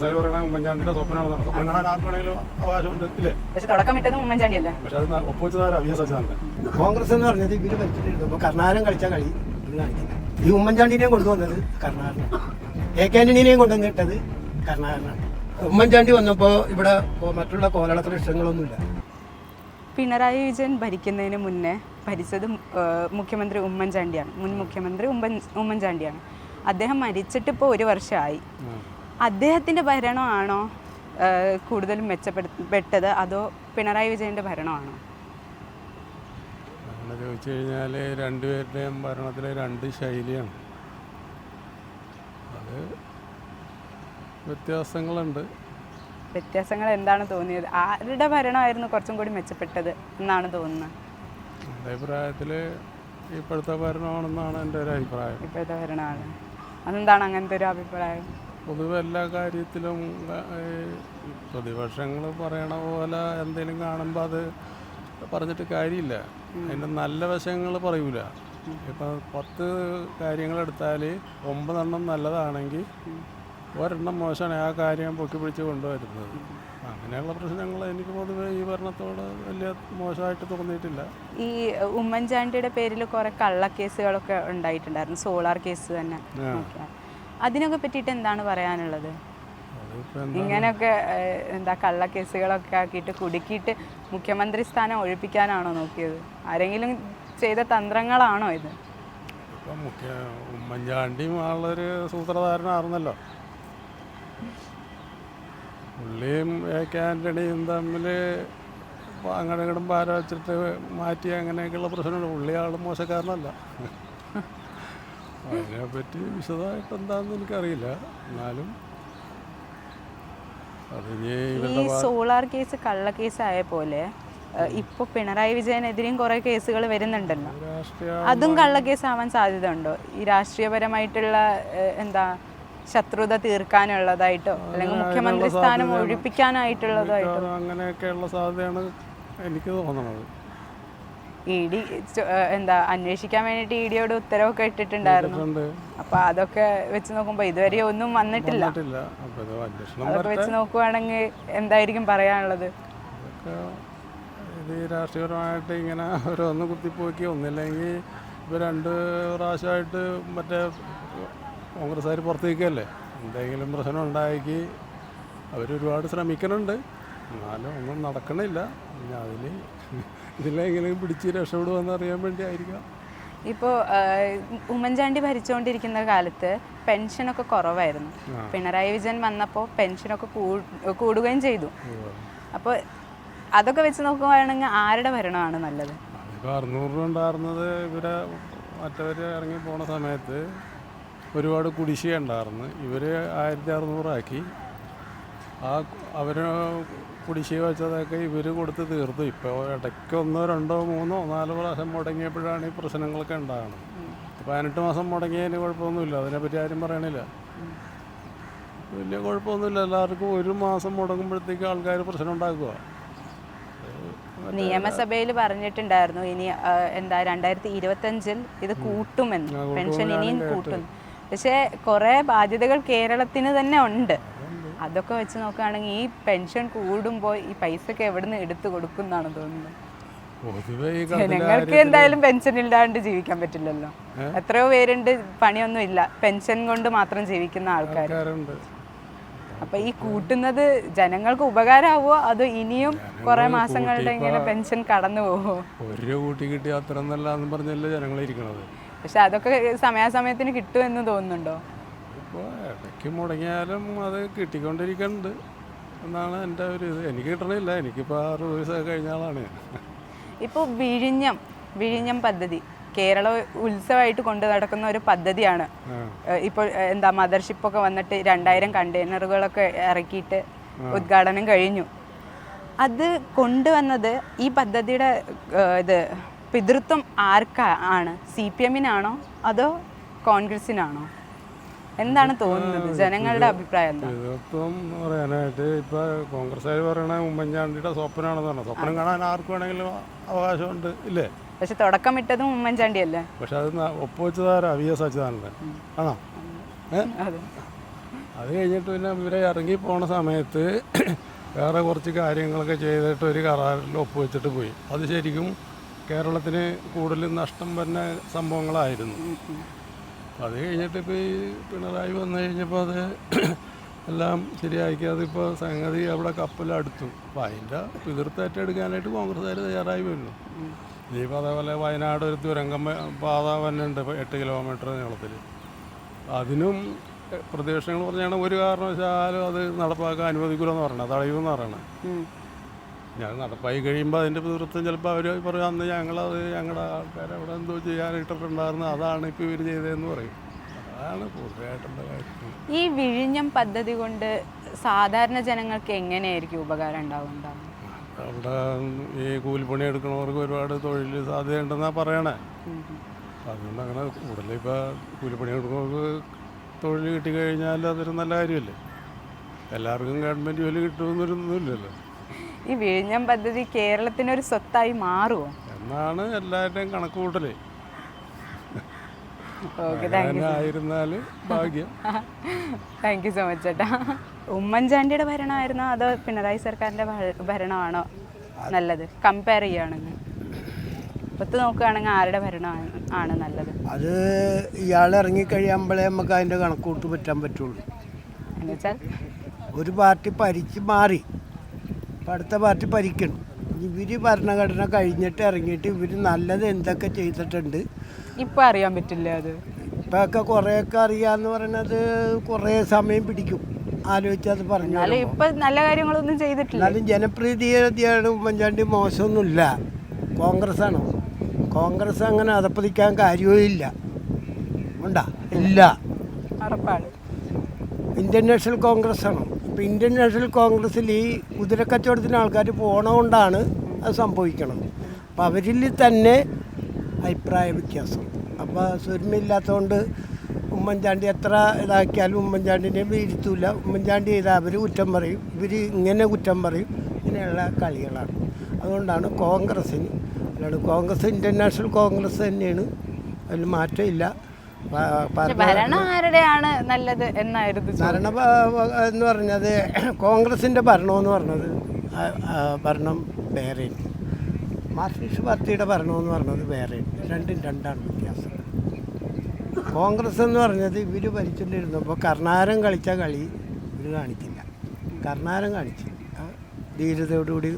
പറയണ ഉമ്മൻചാണ്ടിയുടെ സ്വപ്നമാണെന്നാണ് സ്വപ്നം കാണാൻ ആർക്ക് വേണമെങ്കിലും അവകാശമുണ്ട് ഇല്ലേ പക്ഷെ തുടക്കമിട്ടതും ഉമ്മൻചാണ്ടിയല്ലേ? പക്ഷെ അത് ഒപ്പുവെച്ചതാരാ വി എസ് അച്യുതാനന്ദൻ. കോൺഗ്രസ് എന്ന് പറഞ്ഞത് ഇവർ ഭരിച്ചിട്ടുണ്ട്. ഇപ്പൊ കർണാടകം കളിച്ചാൽ കളി. കാണിക്കുന്നത് ഈ ഉമ്മൻചാണ്ടിനെയും കൊണ്ടുവന്നത് കർണാടക എ കെ ആന്റണിനെയും കൊണ്ടുവന്നിട്ടത് കർണാടകമാണ് ഉമ്മൻചാണ്ടി വന്നപ്പോൾ ഇവിടെ മറ്റുള്ള കോലള ഇഷ്ടങ്ങളൊന്നുമില്ല. പിണറായി വിജയൻ ഭരിക്കുന്നതിന് മുന്നേ ഭരിച്ചത് മുഖ്യമന്ത്രി ഉമ്മൻചാണ്ടിയാണ്. മുൻ മുഖ്യമന്ത്രി ഉമ്മൻ ഉമ്മൻചാണ്ടിയാണ്. അദ്ദേഹം മരിച്ചിട്ടിപ്പോൾ ഒരു വർഷമായി. അദ്ദേഹത്തിന്റെ ഭരണമാണോ കൂടുതൽ കൂടുതലും മെച്ചപ്പെടുത്തപ്പെട്ടത്? അതോ പിണറായി വിജയന്റെ ഭരണമാണോ? അങ്ങനെ ചോദിച്ചു കഴിഞ്ഞാൽ രണ്ടുപേരുടെയും ഭരണത്തിലെ രണ്ട് ശൈലിയാണ്. അത് വ്യത്യാസങ്ങളുണ്ട്. വ്യത്യാസങ്ങൾ എന്താണ് തോന്നിയത്? ആരുടെ ഭരണമായിരുന്നു കുറച്ചും കൂടി മെച്ചപ്പെട്ടത് എന്നാണ് തോന്നുന്നത്? എന്റെ അഭിപ്രായത്തിൽ ഇപ്പോഴത്തെ ഭരണമാണെന്നാണ് എന്റെ ഒരു അഭിപ്രായം. ഇപ്പോഴത്തെ ഭരണമാണ്. അതെന്താണ് അങ്ങനത്തെ ഒരു അഭിപ്രായം? പൊതുവെ എല്ലാ കാര്യത്തിലും പ്രതിപക്ഷങ്ങൾ പറയണ പോലെ എന്തെങ്കിലും കാണുമ്പോൾ അത് പറഞ്ഞിട്ട് കാര്യമില്ല. അതിന്റെ നല്ല വശങ്ങൾ പറയൂല. ഇപ്പം പത്ത് കാര്യങ്ങളെടുത്താൽ ഒമ്പതെണ്ണം നല്ലതാണെങ്കിൽ ഒരെണ്ണം മോശമാണ് ആ കാര്യം പൊക്കി പിടിച്ച് കൊണ്ടുവരുന്നത്. അങ്ങനെയുള്ള പ്രശ്നങ്ങൾ എനിക്ക് പൊതുവെ ഈ ഭരണത്തോട് വലിയ മോശമായിട്ട് തോന്നിയിട്ടില്ല. ഈ ഉമ്മൻചാണ്ടിയുടെ പേരിൽ കുറെ കള്ളക്കേസുകളൊക്കെ ഉണ്ടായിട്ടുണ്ടായിരുന്നു. സോളാർ കേസ് തന്നെ. അതിനൊക്കെ പറ്റിയിട്ട് എന്താണ് പറയാനുള്ളത്? ഇങ്ങനെയൊക്കെ എന്താ കള്ളക്കേസുകളൊക്കെ ആക്കിയിട്ട് കുടുക്കിയിട്ട് മുഖ്യമന്ത്രി സ്ഥാനം ഒഴിപ്പിക്കാനാണോ നോക്കിയത്? ആരെങ്കിലും ചെയ്ത തന്ത്രങ്ങളാണോ ഇത്? ഇപ്പം മുഖ്യ ഉമ്മൻചാണ്ടിയും ആളൊരു സൂത്രധാരനായിരുന്നല്ലോ പുള്ളിയും എ കെ ആന്റണിയും തമ്മിൽ അങ്ങോട്ടും ഇങ്ങോട്ടും ഭാരം വെച്ചിട്ട് മാറ്റി അങ്ങനെയൊക്കെയുള്ള പ്രശ്നമുണ്ട്. പുള്ളി ആളും മോശക്കാരനല്ല. അതിനെപ്പറ്റി വിശദമായിട്ട് എന്താണെന്ന് എനിക്കറിയില്ല. എന്നാലും ഈ സോളാർ കേസ് കള്ള ആയ പോലെ ഇപ്പൊ പിണറായി വിജയനെതിരെയും കുറെ കേസുകൾ വരുന്നുണ്ടല്ലോ. അതും അതും കേസ് ആവാൻ സാധ്യത ഉണ്ടോ ഈ രാഷ്ട്രീയപരമായിട്ടുള്ള എന്താ ശത്രുത തീർക്കാനുള്ളതായിട്ടോ അല്ലെങ്കിൽ മുഖ്യമന്ത്രി സ്ഥാനം ഒഴിപ്പിക്കാനായിട്ടുള്ളതായിട്ടോ? അങ്ങനെയൊക്കെയുള്ള സാധ്യതയാണ് എനിക്ക് തോന്നുന്നത് ഇ ഡി എന്താ അന്വേഷിക്കാൻ വേണ്ടിയിട്ട് ഇ ഡിയോട് ഉത്തരവൊക്കെ ഇട്ടിട്ടുണ്ടായിരുന്നു. അപ്പൊ അതൊക്കെ വെച്ച് നോക്കുമ്പോ ഇതുവരെ ഒന്നും വന്നിട്ടില്ല. അതൊക്കെ വെച്ച് നോക്കുവാണെങ്കിൽ എന്തായിരിക്കും പറയാനുള്ളത്? ഇത് രാഷ്ട്രീയപരമായിട്ട് ഇങ്ങനെ ഓരോന്ന് കുത്തിപ്പോക്കി ഒന്നില്ലെങ്കിൽ ഇപ്പോൾ രണ്ട് പ്രാവശ്യമായിട്ട് മറ്റേ കോൺഗ്രസ്സുകാർ പുറത്തേക്കല്ലേ? എന്തെങ്കിലും പ്രശ്നം ഉണ്ടാക്കി അവരൊരുപാട് ശ്രമിക്കുന്നുണ്ട് എന്നാലും ഒന്നും നടക്കണില്ല. പിന്നെ അതിൽ ഇതിലെങ്കിലും പിടിച്ച് രക്ഷപ്പെടുമെന്ന് അറിയാൻ വേണ്ടി ആയിരിക്കാം ഇപ്പോൾ ഉമ്മൻചാണ്ടി ഭരിച്ചുകൊണ്ടിരിക്കുന്ന കാലത്ത് പെൻഷനൊക്കെ കുറവായിരുന്നു. പിണറായി വിജയൻ വന്നപ്പോൾ പെൻഷനൊക്കെ കൂ- കൂടുകയും ചെയ്തു. അപ്പോൾ അതൊക്കെ വെച്ച് നോക്കുകയാണെങ്കിൽ ആരുടെ ഭരണമാണ് നല്ലത്? അറുന്നൂറ് രൂപ ഉണ്ടായിരുന്നത് ഇവരെ മറ്റവർ ഇറങ്ങി പോണ സമയത്ത് ഒരുപാട് കുടിശ്ശിക ഉണ്ടായിരുന്നു. ഇവർ ആയിരത്തി അറുന്നൂറാക്കി ആ അവർ കുടിശ്ശിക വെച്ചതൊക്കെ ഇവർ കൊടുത്ത് തീർത്തു. ഇപ്പോൾ ഇടയ്ക്ക് ഒന്നോ രണ്ടോ മൂന്നോ നാലോ പ്രാവശ്യം മുടങ്ങിയപ്പോഴാണ് ഈ പ്രശ്നങ്ങളൊക്കെ ഉണ്ടാകുന്നത്. പതിനെട്ട് മാസം മുടങ്ങിയതിന് കുഴപ്പമൊന്നുമില്ല. അതിനെപ്പറ്റി ആരും പറയണില്ല. വലിയ കുഴപ്പമൊന്നുമില്ല. എല്ലാവർക്കും ഒരു മാസം മുടങ്ങുമ്പോഴത്തേക്ക് ആൾക്കാർ പ്രശ്നം ഉണ്ടാക്കുക. നിയമസഭയിൽ പറഞ്ഞിട്ടുണ്ടായിരുന്നു. ഇനി എന്താ രണ്ടായിരത്തി ഇരുപത്തഞ്ചിൽ ഇത് കൂട്ടുമെന്ന്. പെൻഷൻ ഇനിയും കൂട്ടും. പക്ഷേ കുറേ ബാധ്യതകൾ കേരളത്തിന് തന്നെ ഉണ്ട്. അതൊക്കെ വെച്ച് നോക്കുകയാണെങ്കിൽ ഈ പെൻഷൻ കൂടുമ്പോൾ ഈ പൈസയൊക്കെ നിന്ന് എടുത്തു കൊടുക്കുന്നതാണ് തോന്നുന്നത്? ജനങ്ങൾക്ക് എന്തായാലും പെൻഷൻ ഇല്ലാണ്ട് ജീവിക്കാൻ പറ്റില്ലല്ലോ. എത്രയോ പേരുണ്ട് പണിയൊന്നും ഇല്ല. പെൻഷൻ കൊണ്ട് മാത്രം ജീവിക്കുന്ന ആൾക്കാർ അപ്പൊ ഈ കൂട്ടുന്നത് ജനങ്ങൾക്ക് ഉപകാരമാവോ അതോ ഇനിയും കുറെ മാസങ്ങളുടെ ഇങ്ങനെ പെൻഷൻ കടന്നു പോവോ? ഒരു രൂപ കൂട്ടി കിട്ടിയ അത്ര എന്നല്ല പറഞ്ഞല്ലേ ജനങ്ങൾ ഇരിക്കണത്? പക്ഷെ അതൊക്കെ സമയാസമയത്തിന് കിട്ടുമെന്ന് തോന്നുന്നുണ്ടോ? ഇപ്പോൾ ഇടയ്ക്ക് മുടങ്ങിയാലും അത് കിട്ടിക്കൊണ്ടിരിക്കുന്നുണ്ട്. എന്നാണ് എന്റെ ഒരു ഇത്. എനിക്ക് കിട്ടണില്ല. എനിക്കിപ്പോൾ ആറ് വയസ്സൊക്കെ കഴിഞ്ഞ ആളാണ് ഞാൻ. ഇപ്പോൾ വിഴിഞ്ഞം വിഴിഞ്ഞം പദ്ധതി. കേരള ഉത്സവമായിട്ട് കൊണ്ടു നടക്കുന്ന ഒരു പദ്ധതിയാണ്. ഇപ്പോൾ എന്താ മദർഷിപ്പൊക്കെ വന്നിട്ട് രണ്ടായിരം കണ്ടെയ്നറുകളൊക്കെ ഇറക്കിയിട്ട് ഉദ്ഘാടനം കഴിഞ്ഞു. അത് കൊണ്ടുവന്നത് ഈ പദ്ധതിയുടെ ഇത് പിതൃത്വം ആർക്കാണ് സി പി എമ്മിനാണോ? അതോ കോൺഗ്രസിനാണോ എന്താണ് തോന്നുന്നത്? ജനങ്ങളുടെ അഭിപ്രായം എന്താ? ഇതിപ്പം പറയാനായിട്ട് ഇപ്പൊ കോൺഗ്രസ്സുകാർ പറയണ ഉമ്മൻചാണ്ടിയുടെ സ്വപ്നമാണെന്ന് പറഞ്ഞു. സ്വപ്നം കാണാൻ ആർക്ക് വേണമെങ്കിലും അവകാശമുണ്ട് ഇല്ലേ? പക്ഷെ തുടക്കമിട്ടതും ഉമ്മൻചാണ്ടി അല്ലേ പക്ഷെ അത് ഒപ്പുവെച്ചതാരാ? V S Achuthanandan. ആണോ? അതെ. അത് കഴിഞ്ഞിട്ട് പിന്നെ ഇവരെ ഇറങ്ങി പോണ സമയത്ത് വേറെ കുറച്ച് കാര്യങ്ങളൊക്കെ ചെയ്തിട്ട് ഒരു കരാറിൽ ഒപ്പുവെച്ചിട്ട് പോയി. അത് ശരിക്കും കേരളത്തിന് കൂടുതൽ നഷ്ടം വരുന്ന സംഭവങ്ങളായിരുന്നു. അത് കഴിഞ്ഞിട്ട് ഇപ്പോൾ ഈ പിണറായി വന്നു കഴിഞ്ഞപ്പോൾ അത് എല്ലാം ശരിയാക്കി അതിപ്പോൾ സംഗതി അവിടെ കപ്പലടുത്തു അപ്പോൾ അതിന്റെ പിതൃത്തേറ്റെടുക്കാനായിട്ട് കോൺഗ്രസ്സുകാർ തയ്യാറായി വരുന്നു. ഇനിയിപ്പോൾ അതേപോലെ വയനാട് ഒരു തുരങ്കം പാത വന്നുണ്ട് ഇപ്പോൾ എട്ട് കിലോമീറ്റർ നീളത്തിൽ അതിനും പ്രതീക്ഷകൾ പറഞ്ഞാണ് ഒരു കാരണവശാലും അത് നടപ്പാക്കാൻ അനുവദിക്കില്ലെന്ന് പറയണത് തടയുമെന്ന് പറയണത്. ഞാൻ നടപ്പായി കഴിയുമ്പോൾ അതിന്റെ പിതൃത്വം ചിലപ്പോൾ അവർ പറയും അന്ന് ഞങ്ങളത് ഞങ്ങളുടെ ആൾക്കാർ അവിടെ എന്തോ ചെയ്യാനിട്ടിട്ടുണ്ടായിരുന്നു അതാണ് ഇപ്പോൾ ഇവർ ചെയ്തതെന്ന് പറയും. അതാണ് കൂടുതലായിട്ടുള്ള കാര്യം. ഈ വിഴിഞ്ഞം പദ്ധതി കൊണ്ട് സാധാരണ ജനങ്ങൾക്ക് എങ്ങനെയായിരിക്കും ഉപകാരം ഉണ്ടാവുണ്ടാവുക അവിടെ ഈ കൂലിപ്പണി എടുക്കണവർക്ക് ഒരുപാട് തൊഴിൽ സാധ്യതയുണ്ടെന്നാണ് പറയണേ. അതുകൊണ്ട് അങ്ങനെ കൂടുതൽ ഇപ്പോൾ കൂലിപ്പണി എടുക്കുന്നവർക്ക് തൊഴിൽ കിട്ടിക്കഴിഞ്ഞാൽ അതൊരു നല്ല കാര്യമല്ലേ എല്ലാവർക്കും ഗവൺമെന്റ് ജോലി കിട്ടുമെന്നൊരൊന്നുമില്ലല്ലോ ഈ വിഴിഞ്ഞം പദ്ധതി കേരളത്തിനൊരു സ്വത്തായി മാറുമോ എന്നാണ് എല്ലാവരുടെയും കണക്ക് അങ്ങനെ ഭാഗ്യം. താങ്ക് യു സോ മച്ച് ചേട്ടാ. ഉമ്മൻചാണ്ടിയുടെ ഭരണമായിരുന്നോ? അതോ പിണറായി സർക്കാരിന്റെ ഭരണമാണോ നല്ലത്? കമ്പയർ ചെയ്യുകയാണെങ്കിൽ ഒത്ത് നോക്കുകയാണെങ്കിൽ ആരുടെ ഭരണമാണ് ആണ് നല്ലത്? അത് ഇയാൾ ഇറങ്ങിക്കഴിയുമ്പോഴേ നമുക്ക് അതിന്റെ കണക്കൂട്ട് പറ്റാൻ പറ്റുള്ളൂ. എന്നുവെച്ചാൽ ഒരു പാർട്ടി ഭരിച്ച് മാറി. ഇപ്പം അടുത്ത പാർട്ടി ഭരിക്കണം. ഇവർ ഭരണഘടന കഴിഞ്ഞിട്ട് ഇറങ്ങിയിട്ട് ഇവർ നല്ലത് എന്തൊക്കെ ചെയ്തിട്ടുണ്ട്? ഇപ്പം അറിയാൻ പറ്റില്ല അത്? ഇപ്പൊക്കെ കുറേയൊക്കെ അറിയാന്ന് പറയുന്നത് കുറേ സമയം പിടിക്കും. ആലോചിച്ച് അത് പറഞ്ഞു ഇപ്പം നല്ല കാര്യങ്ങളൊന്നും ചെയ്തിട്ടില്ല. എന്നാലും ജനപ്രീതിയാണ് ഉമ്മൻചാണ്ടി മോശമൊന്നുമില്ല. കോൺഗ്രസ് ആണ് കോൺഗ്രസ് അങ്ങനെ അതപ്പതിക്കാൻ കാര്യവും ഇല്ല. ഉണ്ടാ? ഇല്ല. ഇന്ത്യൻ നാഷണൽ കോൺഗ്രസ് ആണ് ഇപ്പം ഇന്ത്യൻ നാഷണൽ കോൺഗ്രസ്സിൽ ഈ കുതിരക്കച്ചവടത്തിന് ആൾക്കാർ പോണതുകൊണ്ടാണ് അത് സംഭവിക്കണം അപ്പം അവരിൽ തന്നെ അഭിപ്രായ വ്യത്യാസം. അപ്പോൾ സ്വരമില്ലാത്തതുകൊണ്ട് ഉമ്മൻചാണ്ടി എത്ര ഇതാക്കിയാലും ഉമ്മൻചാണ്ടിനെ വീഴ്ത്തൂല. ഉമ്മൻചാണ്ടി ചെയ്താൽ അവർ കുറ്റം പറയും. ഇവർ ഇങ്ങനെ കുറ്റം പറയും. ഇങ്ങനെയുള്ള കളികളാണ്. അതുകൊണ്ടാണ് കോൺഗ്രസ്സിന് അല്ലാണ്ട് കോൺഗ്രസ് ഇന്ത്യൻ നാഷണൽ കോൺഗ്രസ് തന്നെയാണ്. അതിൽ മാറ്റമില്ല. ഭരണ ആരുടെയാണ് നല്ലത് എന്നായിരുന്നു. ഭരണ എന്ന് പറഞ്ഞത് കോൺഗ്രസിന്റെ ഭരണമെന്ന് പറഞ്ഞത് ഭരണം വേറെ. മാർക്സിസ്റ്റ് പാർട്ടിയുടെ ഭരണമെന്ന് പറഞ്ഞത് വേറെ. രണ്ടും രണ്ടാണ് വ്യത്യാസം. കോൺഗ്രസ് എന്ന് പറഞ്ഞത് ഇവർ ഭരിച്ചുകൊണ്ടിരുന്നപ്പോൾ കർണാരം കളിച്ച കളി ഇവർ കാണിക്കില്ല. കർണാരം കാണിച്ചു ധീരതയോടുകൂടി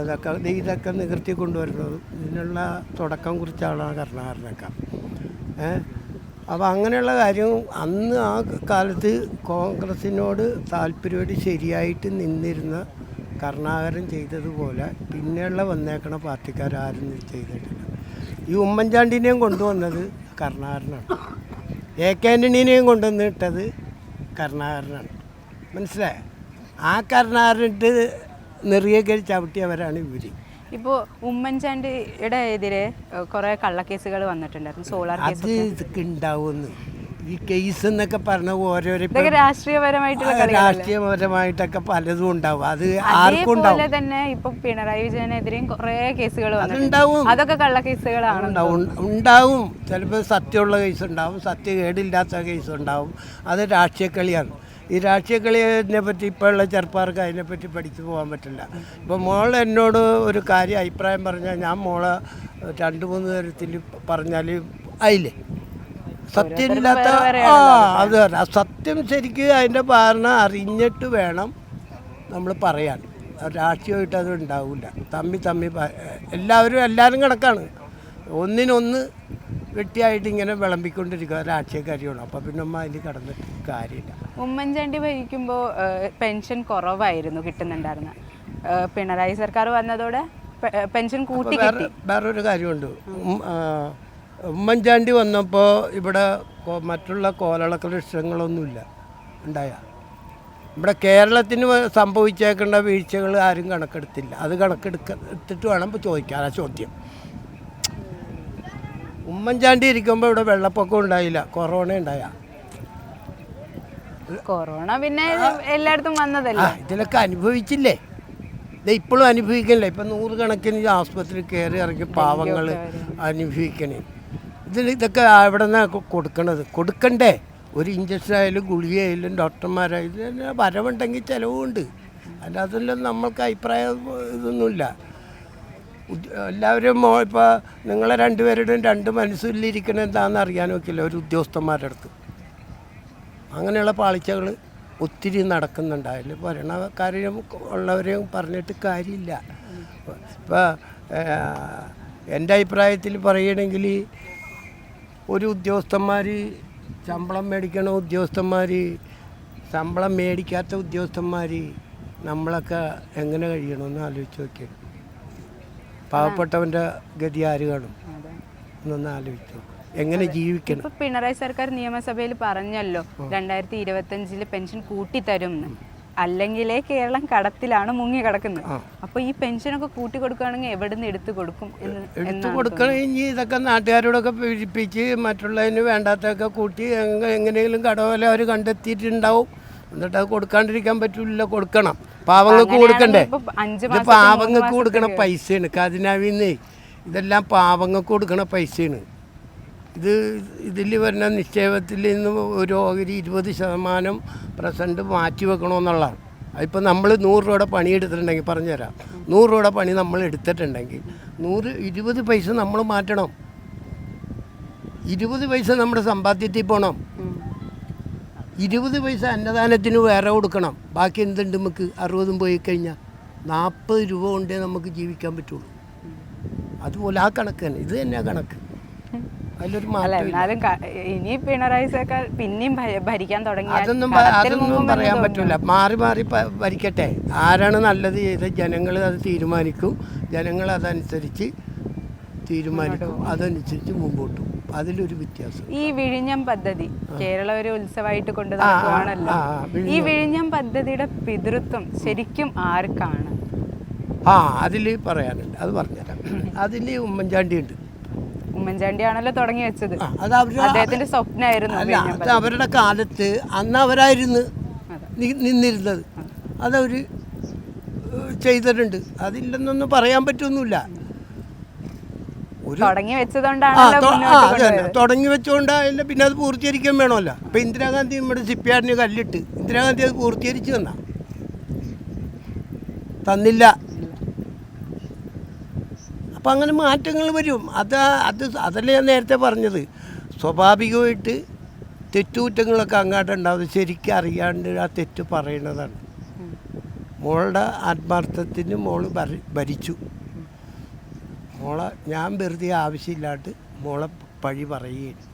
ഇതൊക്കെ ഇതൊക്കെ നികർത്തി കൊണ്ടുവരുന്നതും. ഇതിനുള്ള തുടക്കം കുറിച്ച ആളാണ് കർണാകരനൊക്കെ ഏഹ് അപ്പോൾ അങ്ങനെയുള്ള കാര്യം അന്ന് ആ കാലത്ത് കോൺഗ്രസിനോട് താല്പര്യമായിട്ട് ശരിയായിട്ട് നിന്നിരുന്ന കരുണാകരൻ ചെയ്തതുപോലെ പിന്നെയുള്ള വന്നേക്കണ പാർട്ടിക്കാരും ചെയ്തിട്ടില്ല. ഈ ഉമ്മൻചാണ്ടിനെയും കൊണ്ടുവന്നത് കരുണാകരനാണ്. A K ആന്റണീനെയും കൊണ്ടുവന്നിട്ടത് കരുണാകരനാണ്. മനസ്സിലായ? ആ കരുണാകരനിട്ട് നെറിയൊക്കെ ചവിട്ടിയവരാണ് ഇവർ ഇപ്പോ ഉമ്മൻചാണ്ടിയുടെ എതിരെ കുറേ കള്ളക്കേസുകൾ വന്നിട്ടുണ്ടായിരുന്നു സോളാർ അത് ഇതൊക്കെ ഉണ്ടാവുമെന്ന്. ഈ കേസ് എന്നൊക്കെ പറഞ്ഞ ഓരോരോ രാഷ്ട്രീയപരമായിട്ടുള്ള രാഷ്ട്രീയപരമായിട്ടൊക്കെ പലതും ഉണ്ടാവും. അത് ആർക്കും ഉണ്ടാവും. തന്നെ ഇപ്പൊ പിണറായി വിജയനെതിരെയും കുറെ കേസുകൾ ഉണ്ടാവും. അതൊക്കെ കള്ളക്കേസുകളാണ്. ഉണ്ടാവും. ഉണ്ടാവും. ചിലപ്പോൾ സത്യമുള്ള കേസ് ഉണ്ടാവും. സത്യകേടില്ലാത്ത കേസ് ഉണ്ടാവും. അത് രാഷ്ട്രീയ കളിയാണ് ഈ രാഷ്ട്രീയ കളിയെ പറ്റി ഇപ്പോഴുള്ള ചെറുപ്പക്കാർക്ക് അതിനെപ്പറ്റി പഠിച്ചു പോകാൻ പറ്റില്ല. ഇപ്പോൾ മോൾ എന്നോട് ഒരു കാര്യം അഭിപ്രായം പറഞ്ഞാൽ ഞാൻ മോളെ രണ്ട് മൂന്ന് തരത്തിൽ പറഞ്ഞാൽ അയില്ലേ? സത്യമില്ലാത്ത ആ അത് തന്നെ. സത്യം ശരിക്കും അതിന്റെ ഭാരണ അറിഞ്ഞിട്ട് വേണം നമ്മൾ പറയാൻ. രാഷ്ട്രീയമായിട്ട് അത് ഉണ്ടാവില്ല തമ്മി തമ്മി എല്ലാവരും എല്ലാവരും കണക്കാണ്. ഒന്നിനൊന്ന് വെട്ടിയായിട്ട് ഇങ്ങനെ വിളമ്പിക്കൊണ്ടിരിക്കുക രാഷ്ട്രീയക്കാരിയാണ്. അപ്പം പിന്നെ അമ്മ അതിൽ കടന്നിട്ട് കാര്യമില്ല. ഉമ്മൻചാണ്ടി ഭരിക്കുമ്പോൾ പെൻഷൻ കുറവായിരുന്നു കിട്ടുന്നുണ്ടായിരുന്ന. പിണറായി സർക്കാർ വന്നതോടെ പെൻഷൻ കൂട്ടി വേറൊരു കാര്യമുണ്ട്. ഉമ്മൻചാണ്ടി വന്നപ്പോൾ ഇവിടെ മറ്റുള്ള കോലളക്ക ലക്ഷങ്ങളൊന്നുമില്ല ഉണ്ടായ. ഇവിടെ കേരളത്തിന് സംഭവിച്ചേക്കേണ്ട വീഴ്ചകൾ ആരും കണക്കെടുത്തില്ല. അത് കണക്കെടുക്ക എടുത്തിട്ട് വേണം ചോദിക്കാൻ ആ ചോദ്യം. ഉമ്മൻചാണ്ടി ഇരിക്കുമ്പോൾ ഇവിടെ വെള്ളപ്പൊക്കം ഉണ്ടായില്ല കൊറോണ ഉണ്ടായ. കൊറോണ പിന്നെ എല്ലായിടത്തും ആ വന്നതല്ലേ ഇതിലൊക്കെ അനുഭവിച്ചില്ലേ? ഇത് ഇപ്പോഴും അനുഭവിക്കണില്ലേ. ഇപ്പം നൂറുകണക്കിന് ആസ്പത്രി കയറി ഇറങ്ങി പാവങ്ങൾ അനുഭവിക്കണേ. ഇതിൽ ഇതൊക്കെ അവിടെ നിന്നാണ് കൊടുക്കണത്. കൊടുക്കണ്ടേ? ഒരു ഇഞ്ചക്ഷൻ ആയാലും ഗുളികയായാലും ഡോക്ടർമാരായാലും ഇതിന് വരവുണ്ടെങ്കിൽ ചിലവുണ്ട്. അല്ലാതെ നമ്മൾക്ക് അഭിപ്രായം ഇതൊന്നുമില്ല. എല്ലാവരും ഇപ്പോൾ നിങ്ങളെ രണ്ടുപേരുടെയും രണ്ട് മനസ്സിലിരിക്കണ എന്താണെന്ന് അറിയാൻ നോക്കില്ല ഒരു ഉദ്യോഗസ്ഥന്മാരുടെ അടുത്ത്. അങ്ങനെയുള്ള പാളിച്ചകൾ ഒത്തിരി നടക്കുന്നുണ്ട്. അതിൽ ഭരണക്കാരെയും ഉള്ളവരെയും പറഞ്ഞിട്ട് കാര്യമില്ല. ഇപ്പോൾ എന്റെ അഭിപ്രായത്തിൽ പറയുകയാണെങ്കിൽ ഒരു ഉദ്യോഗസ്ഥന്മാർ ശമ്പളം മേടിക്കണ ഉദ്യോഗസ്ഥന്മാർ ശമ്പളം മേടിക്കാത്ത ഉദ്യോഗസ്ഥന്മാർ നമ്മളൊക്കെ എങ്ങനെ കഴിയണമെന്ന് ആലോചിച്ച് നോക്കിയത് പാവപ്പെട്ടവന്റെ ഗതി ആര് കാണും? എന്നൊന്ന് ആലോചിച്ച് എങ്ങനെ ജീവിക്കണം? ഇപ്പൊ പിണറായി സർക്കാർ നിയമസഭയിൽ പറഞ്ഞല്ലോ രണ്ടായിരത്തി ഇരുപത്തി അഞ്ചിൽ പെൻഷൻ കൂട്ടിത്തരും തരും അല്ലെങ്കിലേ കേരളം കടത്തിലാണ് മുങ്ങി കിടക്കുന്നത്. അപ്പൊ ഈ പെൻഷനൊക്കെ കൂട്ടി കൊടുക്കുകയാണെങ്കിൽ എവിടെ നിന്ന് എടുത്തു കൊടുക്കും എടുത്തു കൊടുക്കണമെങ്കിൽ ഇതൊക്കെ നാട്ടുകാരോടൊക്കെ പീഡിപ്പിച്ച് മറ്റുള്ളതിന് വേണ്ടാത്തൊക്കെ കൂട്ടി എങ്ങ- എങ്ങനെയെങ്കിലും കടവല അവർ കണ്ടെത്തിയിട്ടുണ്ടാവും. എന്നിട്ട് അത് കൊടുക്കാണ്ടിരിക്കാൻ പറ്റില്ല കൊടുക്കണം. പാവങ്ങൾക്ക് കൊടുക്കണ്ടേ? ഇത് പാവങ്ങൾക്ക് കൊടുക്കണ പൈസയാണ്. ഖജനാവിന്ന് ഇതെല്ലാം പാവങ്ങൾക്ക് കൊടുക്കണ പൈസയാണ്. ഇത് ഇതിൽ വരുന്ന നിക്ഷേപത്തിൽ നിന്ന് ഒരു ഓഹരി ഇരുപത് ശതമാനം പ്രസന്റ് മാറ്റി വെക്കണമെന്നുള്ളതാണ് അതിപ്പോൾ നമ്മൾ നൂറ് രൂപയുടെ പണി എടുത്തിട്ടുണ്ടെങ്കിൽ പറഞ്ഞുതരാം. നൂറ് രൂപയുടെ പണി നമ്മൾ എടുത്തിട്ടുണ്ടെങ്കിൽ നൂറ് ഇരുപത് പൈസ നമ്മൾ മാറ്റണം. ഇരുപത് പൈസ നമ്മുടെ സമ്പാദ്യത്തിൽ പോകണം ഇരുപത് പൈസ അന്നദാനത്തിന് വേറെ കൊടുക്കണം. ബാക്കി എന്തുണ്ട് നമുക്ക്? അറുപതും പോയി കഴിഞ്ഞാൽ നാൽപ്പത് രൂപ കൊണ്ടേ നമുക്ക് ജീവിക്കാൻ പറ്റുള്ളൂ. അതുപോലെ ആ കണക്ക് തന്നെ. ഇത് തന്നെയാ കണക്ക്. അതിലൊരു എന്നാലും ഇനി പിണറായി സർക്കാർ പിന്നെയും ഭരിക്കാൻ അതൊന്നും അതൊന്നും പറയാൻ പറ്റില്ല മാറി മാറി ഭരിക്കട്ടെ. ആരാണ് നല്ലത് ചെയ്ത് ജനങ്ങൾ അത് തീരുമാനിക്കും. ജനങ്ങൾ അതനുസരിച്ച് തീരുമാനിക്കും. അതനുസരിച്ച് മുമ്പോട്ടും അതിലൊരു വ്യത്യാസം. ഈ വിഴിഞ്ഞം പദ്ധതി കേരള ഒരു ഉത്സവമായിട്ട് കൊണ്ട് നടക്കുവാണല്ലോ. ആ, ആ, ഈ വിഴിഞ്ഞം. പദ്ധതിയുടെ പിതൃത്വം ശരിക്കും ആർക്കാണ്? ആ അതിൽ പറയാനുണ്ട്. അത് പറഞ്ഞുതരാം. അതിൽ ഉമ്മൻചാണ്ടി ഉണ്ട് ഉമ്മൻചാണ്ടി ആണല്ലോ തുടങ്ങി വെച്ചത്. അദ്ദേഹത്തിന്റെ സ്വപ്നമായിരുന്നു അത് അവരുടെ കാലത്ത് അന്ന് അവരായിരുന്നു നിന്നിരുന്നത്. അതവർ ചെയ്തിട്ടുണ്ട്. അതില്ലെന്നൊന്നും പറയാൻ പറ്റൊന്നുമില്ല. തുടങ്ങി അത് തുടങ്ങി വെച്ചുകൊണ്ടായില്ല പിന്നെ അത് പൂർത്തീകരിക്കാൻ വേണമല്ല. ഇപ്പൊ ഇന്ദിരാഗാന്ധി നമ്മുടെ സിപ്പിയാടിന് കല്ലിട്ട് ഇന്ദിരാഗാന്ധി അത് പൂർത്തീകരിച്ചു തന്ന. തന്നില്ല. അപ്പം അങ്ങനെ മാറ്റങ്ങൾ വരും. അത് അത് അതല്ലേ ഞാൻ നേരത്തെ പറഞ്ഞത്. സ്വാഭാവികമായിട്ട് തെറ്റുകുറ്റങ്ങളൊക്കെ അങ്ങോട്ട് ഉണ്ടാവും. ശരിക്കും അറിയാണ്ട് ആ തെറ്റ് പറയണതാണ്. മോളുടെ ആത്മാർത്ഥത്തിന് മോൾ ഭരി- ഭരിച്ചു. മോളെ ഞാൻ വെറുതെ ആവശ്യമില്ലാണ്ട് മോളെ പഴി പറയുകയാണ്.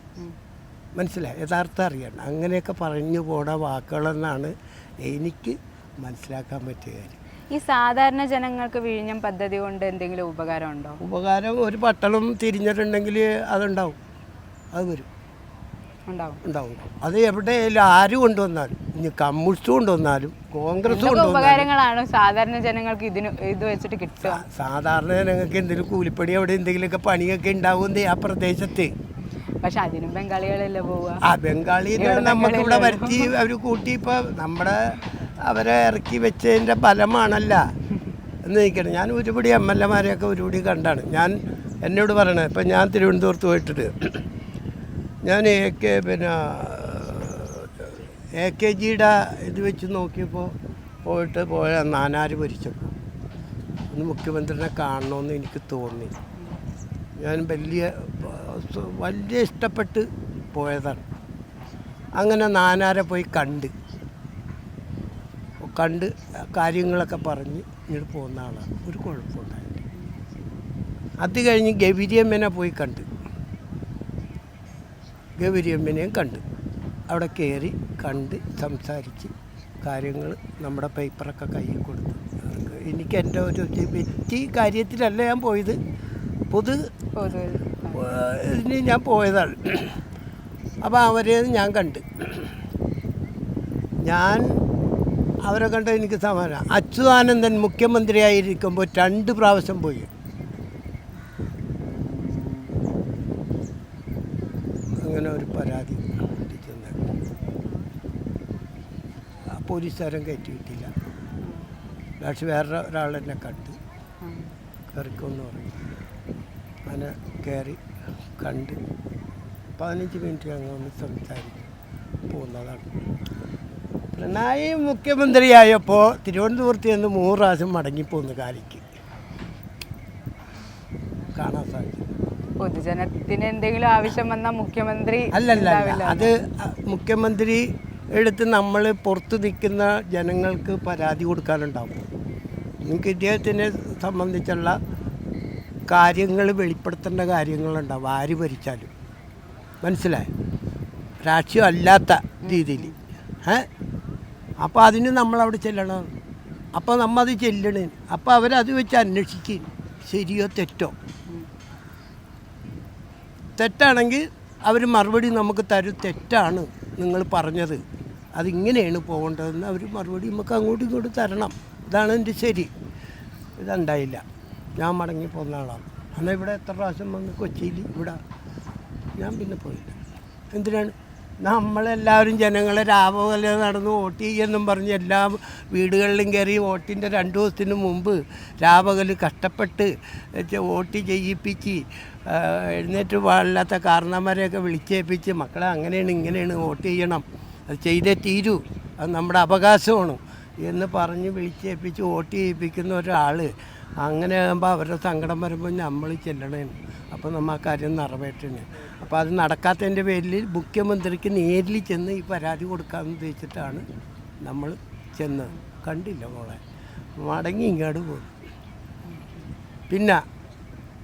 മനസ്സിലായി? യഥാർത്ഥം അറിയണം. അങ്ങനെയൊക്കെ പറഞ്ഞു പോണ വാക്കുകളെന്നാണ് എനിക്ക് മനസ്സിലാക്കാൻ പറ്റിയ കാര്യം. ഈ സാധാരണ ജനങ്ങൾക്ക് വിഴിഞ്ഞം പദ്ധതി കൊണ്ട് എന്തെങ്കിലും ഉപകാരം ഉണ്ടോ ഉപകാരം ഒരു പട്ടണം തിരിഞ്ഞിട്ടുണ്ടെങ്കിൽ അതുണ്ടാവും. അത് വരും. ഉണ്ടാവും. ഉണ്ടാവും. ഉണ്ടാവും. അത് എവിടെയെങ്കിലും ആര് കൊണ്ടുവന്നാലും ഇനി കമ്മ്യൂണിസ്റ്റ് കൊണ്ടുവന്നാലും കോൺഗ്രസ് ഉപകാരങ്ങളാണ് സാധാരണ ജനങ്ങൾക്ക് ഇതിന് ഇത് വെച്ചിട്ട് കിട്ടുക? സാധാരണ ജനങ്ങൾക്ക് എന്തെങ്കിലും കൂലിപ്പണി അവിടെ എന്തെങ്കിലുമൊക്കെ പണിയൊക്കെ ഉണ്ടാവുന്നേ ആ പ്രദേശത്ത്. പക്ഷെ അതിനും ബംഗാളികളല്ലേ പോവുക? ആ ബംഗാളി നമുക്ക് ഇവിടെ വരുത്തി അവർ കൂട്ടി ഇപ്പൊ നമ്മുടെ അവരെ ഇറക്കി വെച്ചതിന്റെ ഫലമാണല്ല. എന്ന് നിൽക്കണം ഞാൻ ഒരുപടി എം എൽ എമാരെയൊക്കെ ഒരുപടി കണ്ടാണ്. ഞാൻ എന്നോട് പറയണേ ഇപ്പം ഞാൻ തിരുവനന്തപുരത്ത് പോയിട്ടിട്ട്. ഞാൻ എ കെ പിന്നെ എ കെ ജിയുടെ ഇത് വെച്ച് നോക്കിയപ്പോൾ പോയിട്ട് പോയ നാനാര് ഭരിച്ചപ്പോൾ ഒന്ന് മുഖ്യമന്ത്രിനെ കാണണമെന്ന് എനിക്ക് തോന്നി. ഞാൻ വലിയ വലിയ ഇഷ്ടപ്പെട്ട് പോയതാണ്. അങ്ങനെ നാനാരെ പോയി കണ്ട്. കണ്ട് കാര്യങ്ങളൊക്കെ പറഞ്ഞ് ഇങ്ങോട്ട് പോകുന്ന ആളാണ്. ഒരു കുഴപ്പമുണ്ടായില്ല അത് കഴിഞ്ഞ് ഗൗരിയമ്മനെ പോയി കണ്ട്. ഗൗരിയമ്മനെയും കണ്ട്. അവിടെ കയറി കണ്ട് സംസാരിച്ച് കാര്യങ്ങൾ നമ്മുടെ പേപ്പറൊക്കെ കയ്യിൽ കൊടുത്തു. എനിക്ക് എന്റെ ഒരു വ്യക്തി കാര്യത്തിലല്ല ഞാൻ പോയത്. പൊതു ഇതിന് ഞാൻ പോയതാണ്. അപ്പോൾ അവരെ ഞാൻ കണ്ട്. ഞാൻ അവരെ കണ്ട എനിക്ക് സമാനം അച്യുതാനന്ദൻ മുഖ്യമന്ത്രിയായിരിക്കുമ്പോൾ രണ്ട് പ്രാവശ്യം പോയി അങ്ങനെ ഒരു പരാതി ചെന്നു ആ പോലീസുകാരൻ കയറ്റി വിട്ടില്ല പക്ഷെ വേറെ ഒരാൾ എന്നെ കണ്ട്. കയറിക്കൊന്ന് പറഞ്ഞു. അങ്ങനെ കയറി കണ്ട് പതിനഞ്ച് മിനിറ്റ് ഞങ്ങൾ ഒന്ന് സംസാരിക്കും പോകുന്നതാണ് പിണറായി മുഖ്യമന്ത്രിയായപ്പോൾ തിരുവനന്തപുരത്ത് നിന്ന് മൂന്ന് പ്രാവശ്യം മടങ്ങിപ്പോന്ന് കാലിക്ക്. കാണാൻ സാധിക്കും പൊതുജനത്തിന് എന്തെങ്കിലും ആവശ്യം വന്ന മുഖ്യമന്ത്രി അല്ലല്ല അത് മുഖ്യമന്ത്രി എടുത്ത് നമ്മൾ പുറത്ത് നിൽക്കുന്ന ജനങ്ങൾക്ക് പരാതി കൊടുക്കാനുണ്ടാവും. നിങ്ങൾക്ക് ഇദ്ദേഹത്തിനെ സംബന്ധിച്ചുള്ള കാര്യങ്ങൾ വെളിപ്പെടുത്തേണ്ട കാര്യങ്ങളുണ്ടാവും ആര് ഭരിച്ചാലും. മനസ്സിലായി? രാഷ്ട്രീയം അല്ലാത്ത രീതിയിൽ ഏ? അപ്പോൾ അതിന് നമ്മളവിടെ ചെല്ലണം. അപ്പോൾ നമ്മൾ അത് ചെല്ലണേ. അപ്പോൾ അവരത് വെച്ച് അന്വേഷിക്കും. ശരിയോ തെറ്റോ? തെറ്റാണെങ്കിൽ അവർ മറുപടി നമുക്ക് തരും. തെറ്റാണ്. നിങ്ങൾ പറഞ്ഞത്. അതിങ്ങനെയാണ് പോകേണ്ടതെന്ന് അവർ മറുപടി നമുക്ക് അങ്ങോട്ടും ഇങ്ങോട്ടും തരണം. ഇതാണ് എന്റെ ശരി. ഇതുണ്ടായില്ല. ഞാൻ മടങ്ങി പോകുന്ന ആളാണ്. എന്നാൽ ഇവിടെ എത്ര പ്രാവശ്യം വന്ന് കൊച്ചിയിൽ ഇവിടെ ഞാൻ പിന്നെ പോയില്ല. എന്തിനാണ്? നമ്മളെല്ലാവരും ജനങ്ങളെ രാവിലെ നടന്ന് വോട്ട് ചെയ്യുമെന്നും പറഞ്ഞ് എല്ലാ വീടുകളിലും കയറി വോട്ടിന്റെ രണ്ട് ദിവസത്തിന് മുമ്പ് രാപകൽ കഷ്ടപ്പെട്ട് വോട്ട് ചെയ്യിപ്പിച്ച് എഴുന്നേറ്റ് പാടില്ലാത്ത കാരണന്മാരെയൊക്കെ വിളിച്ചേപ്പിച്ച് മക്കളെ അങ്ങനെയാണ് ഇങ്ങനെയാണ് വോട്ട് ചെയ്യണം. അത് ചെയ്തേ തീരൂ. അത് നമ്മുടെ അവകാശമാണ് എന്ന് പറഞ്ഞ് വിളിച്ചേപ്പിച്ച് വോട്ട് ചെയ്യിപ്പിക്കുന്ന ഒരാൾ അങ്ങനെ ആകുമ്പോൾ അവരുടെ സങ്കടം വരുമ്പോൾ നമ്മൾ ചെല്ലണേ അപ്പോൾ നമ്മൾ ആ കാര്യം നിറവേറ്റണേ. അപ്പോൾ അത് നടക്കാത്തതിന്റെ പേരിൽ മുഖ്യമന്ത്രിക്ക് നേരിൽ ചെന്ന് ഈ പരാതി കൊടുക്കാമെന്ന് ഉദ്ദേശിച്ചിട്ടാണ് നമ്മൾ ചെന്നത്. കണ്ടില്ല മോളെ. മടങ്ങി ഇങ്ങോട്ട് പോകും പിന്നെ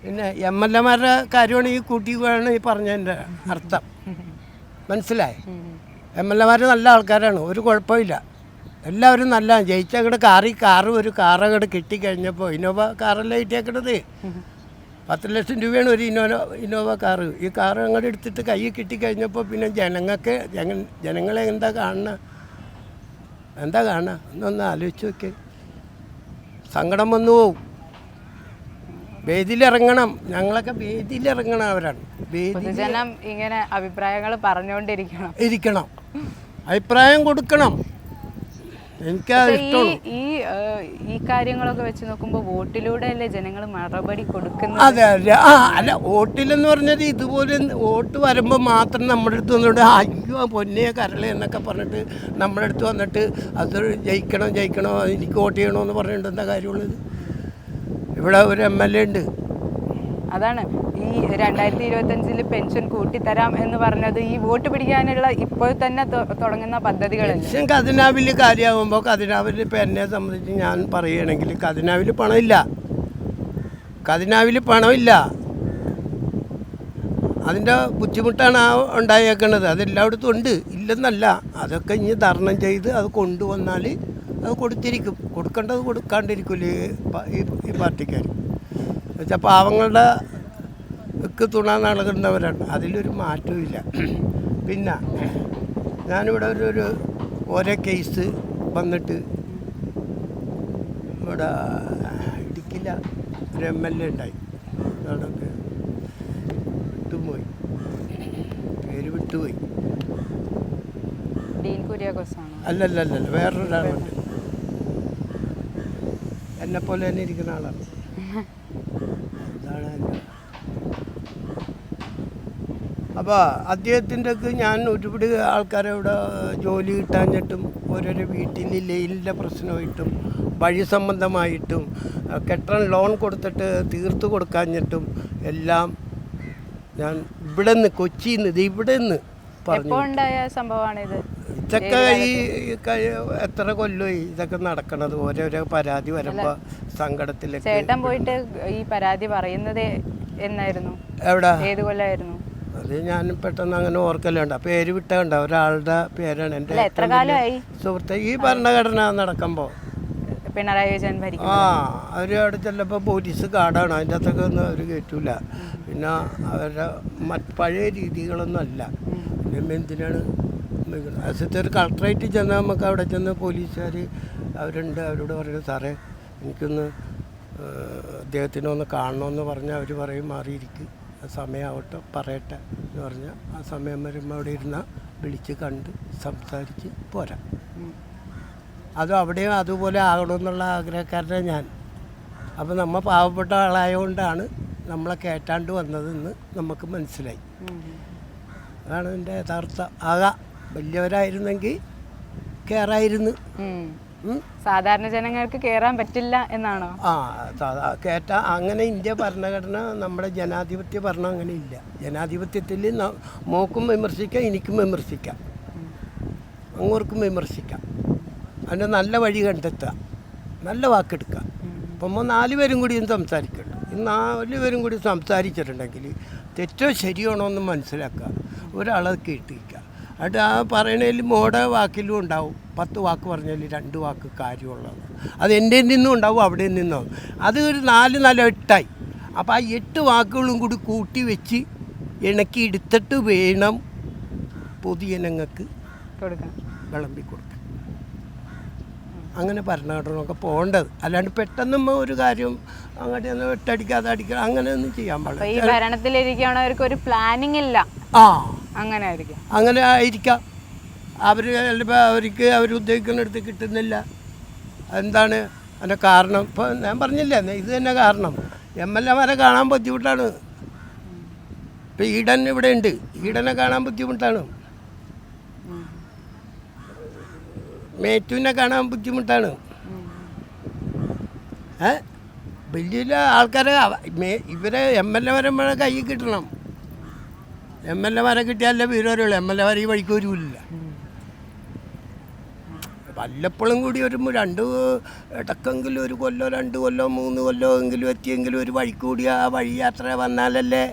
പിന്നെ എം എൽ എമാരുടെ കാര്യമാണ് ഈ കൂട്ടി വേണം ഈ പറഞ്ഞതിന്റെ അർത്ഥം. മനസ്സിലായി? എം എൽ എമാർ നല്ല ആൾക്കാരാണ് ഒരു കുഴപ്പമില്ല. എല്ലാവരും നല്ല ജയിച്ച അങ്ങോട്ട് കാറി കാറ് ഒരു കാറ് അങ്ങോട്ട് കിട്ടിക്കഴിഞ്ഞപ്പോൾ ഇന്നോവ കാറല്ല കിട്ടിയേക്കണത്? പത്ത് ലക്ഷം രൂപയാണ് ഒരു ഇന്നോവ ഇന്നോവ കാറ്. ഈ കാറ് അങ്ങോട്ട് എടുത്തിട്ട് കൈ കിട്ടിക്കഴിഞ്ഞപ്പോൾ പിന്നെ ജനങ്ങൾക്ക് ജന ജനങ്ങളെ എന്താ കാണുന്ന എന്താ കാണുക എന്നൊന്ന് ആലോചിച്ച് നോക്കി. സങ്കടം വന്നു പോവും. വേദിയിലിറങ്ങണം. ഞങ്ങളൊക്കെ വേദിയിലിറങ്ങണം അവരാണ്. പൊതുജനം ഇങ്ങനെ അഭിപ്രായങ്ങൾ പറഞ്ഞുകൊണ്ടിരിക്കണം. ഇരിക്കണം. അഭിപ്രായം കൊടുക്കണം. എനിക്ക് ഈ ഈ കാര്യങ്ങളൊക്കെ വെച്ച് നോക്കുമ്പോൾ വോട്ടിലൂടെ അല്ലേ ജനങ്ങൾ മറുപടി കൊടുക്കുന്നത്? അതെ അതെ. ആ അല്ല വോട്ടിലെന്ന് പറഞ്ഞാൽ ഇതുപോലെ വോട്ട് വരുമ്പോൾ മാത്രം നമ്മുടെ അടുത്ത് വന്നിട്ട് അയ്യോ പൊന്നെ കരള എന്നൊക്കെ പറഞ്ഞിട്ട് നമ്മുടെ അടുത്ത് വന്നിട്ട് അത് ജയിക്കണം ജയിക്കണോ എനിക്ക് വോട്ട് ചെയ്യണമെന്ന് പറഞ്ഞിട്ട് എന്താ കാര്യമുള്ളത്? ഇവിടെ ഒരു എം എൽ എ ഉണ്ട്. അതാണ്. ഈ രണ്ടായിരത്തി ഇരുപത്തഞ്ചിൽ പെൻഷൻ കൂട്ടിത്തരാം എന്ന് പറഞ്ഞത് ഈ വോട്ട് പിടിക്കാനുള്ള ഇപ്പോൾ തന്നെ തുടങ്ങുന്ന പദ്ധതികൾ പെൻഷൻ ഖജനാവിൽ കാര്യമാകുമ്പോൾ ഖജനാവിൽ ഇപ്പം എന്നെ സംബന്ധിച്ച് ഞാൻ പറയുകയാണെങ്കിൽ ഖജനാവിൽ പണമില്ല. ഖജനാവിൽ പണമില്ല. അതിന്റെ ബുദ്ധിമുട്ടാണ് ആ ഉണ്ടായേക്കണത്. അതെല്ലായിടത്തും ഉണ്ട്. ഇല്ലെന്നല്ല. അതൊക്കെ ഇനി ധർണം ചെയ്ത് അത് കൊണ്ടുവന്നാൽ അത് കൊടുത്തിരിക്കും. കൊടുക്കേണ്ടത് കൊടുക്കാണ്ടിരിക്കില്ല ഈ പാർട്ടിക്കാർ എന്നുവെച്ചാൽ പാവങ്ങളുടെ ഒക്കെ തുണ നൽകുന്നവരാണ് അതിലൊരു മാറ്റവും ഇല്ല. പിന്നെ ഞാനിവിടെ ഒരു ഒരു ഓരോ കേസ് വന്നിട്ട് ഇവിടെ ഇടുക്കില്ല ഒരു എം എൽ എ ഉണ്ടായി. അവിടെയൊക്കെ വിട്ടുപോയി. പേര് വിട്ടുപോയി. അല്ലല്ലല്ല വേറൊരാളുണ്ട്. എന്നെപ്പോലെ തന്നെ ഇരിക്കുന്ന ആളാണ്. അതാണ് അപ്പോൾ അദ്ദേഹത്തിന്റെ ഒക്കെ ഞാൻ ഒരുപാട് ആൾക്കാരെ ഇവിടെ ജോലി കിട്ടാഞ്ഞിട്ടും ഓരോരോ വീട്ടിൽ ലെയിലിന്റെ പ്രശ്നമായിട്ടും വഴി സംബന്ധമായിട്ടും കെട്ടൻ ലോൺ കൊടുത്തിട്ട് തീർത്ത് കൊടുക്കാഞ്ഞിട്ടും എല്ലാം ഞാൻ ഇവിടെ നിന്ന് കൊച്ചിയിൽ നിന്ന് ഇത് ഇവിടെ നിന്ന് പറഞ്ഞു. സംഭവമാണിത്? ഇതൊക്കെ ഈ എത്ര കൊല്ലമായി ഇതൊക്കെ നടക്കണത്? ഓരോരോ പരാതി വരുമ്പോ സങ്കടത്തിൽ ചേട്ടൻ പോയിട്ട് ഈ പരാതി പറയുന്നത് എന്നായിരുന്നു? എവിടെ? ഏത് കൊല്ലായിരുന്നു? അത് ഞാൻ പെട്ടെന്ന് അങ്ങനെ ഓർക്കലുണ്ട്. പേര് വിട്ടുണ്ട് ഒരാളുടെ പേരാണ് എന്റെ എത്ര കാലമായി? സുഹൃത്തെ. ഈ ഭരണഘടന നടക്കുമ്പോ. പിണറായി വിജയൻ ഭരിക്കും ആ അവർ അവിടെ ചെല്ലപ്പോൾ പോലീസ് കാടാണ്. അതിന്റെ അകത്തൊക്കെ ഒന്നും അവർ കയറ്റൂല. പിന്നെ അവരുടെ മറ്റ് പഴയ രീതികളൊന്നും അല്ല. പിന്നെ എന്തിനാണ് അസത്തെ ഒരു കളക്ടറേറ്റ് ചെന്നാൽ നമുക്ക് അവിടെ ചെന്ന് പോലീസുകാർ അവരുണ്ട് അവരോട് പറയുന്നത് സാറേ എനിക്കൊന്ന് അദ്ദേഹത്തിനൊന്ന് അദ്ദേഹത്തിനെ ഒന്ന് കാണണമെന്ന് പറഞ്ഞാൽ അവർ പറയും മാറിയിരിക്കും. ആ സമയമാവട്ടെ പറയട്ടെ എന്ന് പറഞ്ഞാൽ ആ സമയം വരുമ്പോൾ അവിടെ ഇരുന്നാൽ വിളിച്ച് കണ്ട് സംസാരിച്ച് പോരാം. അതും അവിടെയും അതുപോലെ ആകണമെന്നുള്ള ആഗ്രഹക്കാരനാണ് ഞാൻ. അപ്പോൾ നമ്മൾ പാവപ്പെട്ട ആളായതുകൊണ്ടാണ് നമ്മളെ കേട്ടാണ്ട് വന്നതെന്ന് നമുക്ക് മനസ്സിലായി. അതാണ് എന്റെ യഥാർത്ഥ ആകാ. വലിയവരായിരുന്നെങ്കിൽ കയറായിരുന്നു. സാധാരണ ജനങ്ങൾക്ക് കയറാൻ പറ്റില്ല എന്നാണോ? ആ കേട്ട അങ്ങനെ ഇന്ത്യ ഭരണഘടന നമ്മുടെ ജനാധിപത്യ ഭരണം അങ്ങനെ ഇല്ല. ജനാധിപത്യത്തിൽ മോക്കും വിമർശിക്കാം എനിക്കും വിമർശിക്കാം. അങ്ങോർക്കും വിമർശിക്കാം. അതിന്റെ നല്ല വഴി കണ്ടെത്തുക. നല്ല വാക്കെടുക്കുക. അപ്പം നാല് പേരും കൂടി ഒന്ന് സംസാരിക്കട്ടെ ഈ നാല് പേരും കൂടി സംസാരിച്ചിട്ടുണ്ടെങ്കിൽ തെറ്റോ ശരിയാണോ എന്ന് മനസ്സിലാക്കുക. ഒരാളത് കേട്ടിരിക്കുക എന്നിട്ട് ആ പറയണതിൽ മോടെ വാക്കിലും ഉണ്ടാവും. പത്ത് വാക്ക് പറഞ്ഞാൽ രണ്ട് വാക്ക് കാര്യമുള്ളത് അത് എന്റെ നിന്നും ഉണ്ടാവും അവിടെ നിന്നും അത് ഒരു നാല് നാല് എട്ടായി. അപ്പോൾ ആ എട്ട് വാക്കുകളും കൂടി കൂട്ടി വെച്ച് ഇണക്കി എടുത്തിട്ട് വേണം പൊതുജനങ്ങൾക്ക് കൊടുക്കാം വിളമ്പി കൊടുക്കാൻ. അങ്ങനെ ഭരണഘടനയൊക്കെ പോകേണ്ടത്. അല്ലാണ്ട് പെട്ടെന്ന് നമ്മൾ ഒരു കാര്യം അങ്ങോട്ട് ഒന്ന് വെട്ടടിക്കാതെ അടിക്കുക അങ്ങനെയൊന്നും ചെയ്യാൻ പാടില്ല. ഈ ഭരണത്തിലിരിക്കുകയാണെങ്കിൽ ഒരു പ്ലാനിങ് ഇല്ല. ആ. അങ്ങനെ ആയിരിക്കും അങ്ങനെ ആയിരിക്കാം. അവർ ചിലപ്പോൾ അവർക്ക് അവർ ഉദ്ദേശിക്കുന്നിടത്ത് കിട്ടുന്നില്ല. എന്താണ്? അതിന്റെ കാരണം ഇപ്പോൾ ഞാൻ പറഞ്ഞില്ലേ ഇത് തന്നെ കാരണം. എം എൽ എമാരെ കാണാൻ ബുദ്ധിമുട്ടാണ്. ഇപ്പം ഈടൻ ഇവിടെ ഉണ്ട്. ഈടനെ കാണാൻ ബുദ്ധിമുട്ടാണ്. മേറ്റുവിനെ കാണാൻ ബുദ്ധിമുട്ടാണ്. ഏ? വലിയ ആൾക്കാരെ ഇവരെ എം എൽ എ വരുമ്പോഴേ കയ്യിൽ കിട്ടണം. എം എൽ എമാരെ കിട്ടിയാലേ വീരവരുള്ളൂ എം എൽ എമാർ ഈ വഴിക്ക് വരില്ല. വല്ലപ്പോഴും കൂടി ഒരു രണ്ട് ഇടക്കെങ്കിലും ഒരു കൊല്ലോ രണ്ട് കൊല്ലോ മൂന്ന് കൊല്ലോ എങ്കിലും എത്തിയെങ്കിലും ഒരു വഴിക്ക് കൂടി ആ വഴി യാത്ര വന്നാലല്ലേ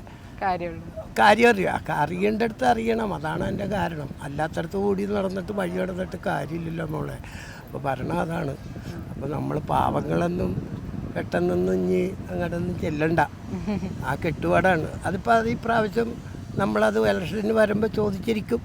കാര്യം അറിയാം. അറിയേണ്ടടുത്ത് അറിയണം. അതാണ് എന്റെ കാരണം. അല്ലാത്തടത്ത് കൂടി നടന്നിട്ട് വഴി നടന്നിട്ട് കാര്യമില്ലല്ലോ മോളെ. അപ്പോൾ ഭരണം അതാണ്. അപ്പോൾ നമ്മൾ പാവങ്ങളൊന്നും പെട്ടെന്നൊന്നും ഇനി അങ്ങോട്ടൊന്നും ചെല്ലണ്ട. ആ കെട്ടുപാടാണ്. അതിപ്പോൾ അത് ഈ പ്രാവശ്യം നമ്മളത് ഇലക്ഷന് വരുമ്പോൾ ചോദിച്ചിരിക്കും.